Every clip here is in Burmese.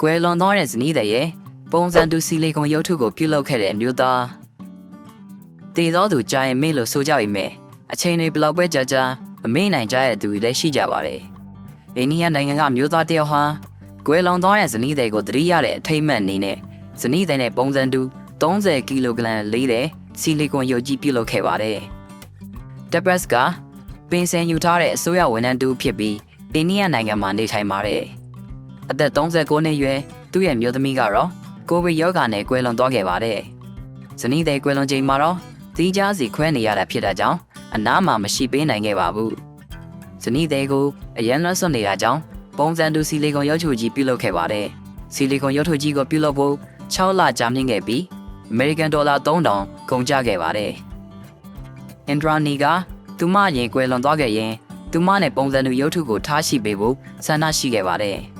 ကွယ်လွန်သောတဲ့ဇနီးတဲ့ရဲ့ပုံစံတူစီလီကွန်ရုပ်ထုကိုပြုလုပ်ခဲ့တဲ့အမျိုးသားတည်သောသူကြာရင်မေ့လို့ဆိုကြပေမဲ့အချိန်တွေဘယ်လောက်ပဲကြာကြာမမေ့နိုင်ကြတဲ့သူတွေလည်းရှိကြပါတယ်။အိန္ဒိယနိုင်ငံကမျိုးသားတယောက်ဟာကွယ်လွန်သောတဲ့ဇနီးတဲ့ကိုသတိရတဲ့အထိမ့်မှတ်အနေနဲ့ဇနီးတဲ့နဲ့ပုံစံတူ30ကီလိုဂရမ်လေးတဲ့စီလီကွန်ရုပ်ကြီးပြုလုပ်ခဲ့ပါတယ်။တက်ပတ်စ်ကပင်စင်ယူထားတဲ့အစိုးရဝန်ထမ်းတူဖြစ်ပြီးအိန္ဒိယနိုင်ငံမှာနေထိုင်ပါတယ်။ အသက်39နှစ်အရွယ်သူ့ရဲ့မျိုးသမီးကတော့ကိုဗစ်ရောဂါနဲ့ကွယ်လွန်သွားခဲ့ပါတယ်။ဇနီးတဲ့ကွယ်လွန်ချိန်မှာတော့သီးခြားစီခွဲနေရတာဖြစ်တာကြောင့်အနားမှာမရှိပေးနိုင်ခဲ့ပါဘူး။ဇနီးတဲ့ကိုအရန်လွှတ်ဆွနေတာကြောင့်ပုံစံတူဆီလီကွန်ရုပ်ထုကြီးပြုလုပ်ခဲ့ပါတယ်။ဆီလီကွန်ရုပ်ထုကြီးကိုပြုလုပ်ဖို့6လကြာမြင့်ခဲ့ပြီးအမေရိကန်ဒေါ်လာ3000ကုန်ကျခဲ့ပါတယ်။အင်ဒရာနီကသူမရင်ကွယ်လွန်သွားခဲ့ရင်သူမနဲ့ပုံစံတူရုပ်ထုကိုထားရှိပေးဖို့ဆန္ဒရှိခဲ့ပါတယ်။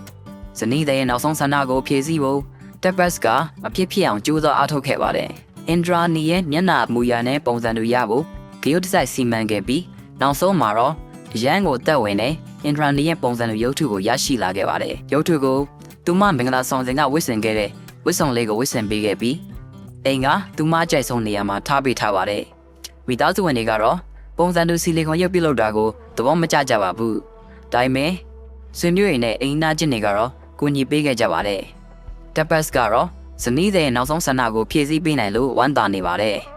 ဇနီးတဲ့ရဲ့နောက်ဆုံးဆန္ဒကိုဖြည့်ဆည်းဖို့တက်ပတ်စ်ကမဖြစ်ဖြစ်အောင်ကြိုးစားအားထုတ်ခဲ့ပါတယ်။အင်ဒရာနီရဲ့မျက်နှာမူရနဲ့ပုံစံတူရဖို့ဂရုတစိုက်စီမံခဲ့ပြီးနောက်ဆုံးမှာတော့ရန်ကိုတက်ဝင်တဲ့အင်ဒရာနီရဲ့ပုံစံတူရုပ်ထုကိုရရှိလာခဲ့ပါတယ်။ရုပ်ထုကိုသူမမင်္ဂလာဆောင်စဉ်ကဝစ်ဆင်ခဲ့တဲ့ဝစ်ဆောင်လေးကိုဝစ်ဆင်ပေးခဲ့ပြီးအိမ်ကသူမကြိုက်ဆုံးနေရာမှာထားပေးထားပါတယ်။မိသားစုဝင်တွေကတော့ပုံစံတူစီလီကွန်ရုပ်ပြုတ်လောက်တာကိုသဘောမကျကြပါဘူး။ဒါပေမဲ့ဆွေမျိုးတွေနဲ့အိမ်နာချင်းတွေကတော့ ကူညီပေးခဲ့ကြပါတယ်။တက်ပတ်စ်ကတော့ဇနီးတဲ့နောက်ဆုံးဆန္ဒကိုဖြည့်ဆည်းပေးနိုင်လို့ဝမ်းသာနေပါတယ်။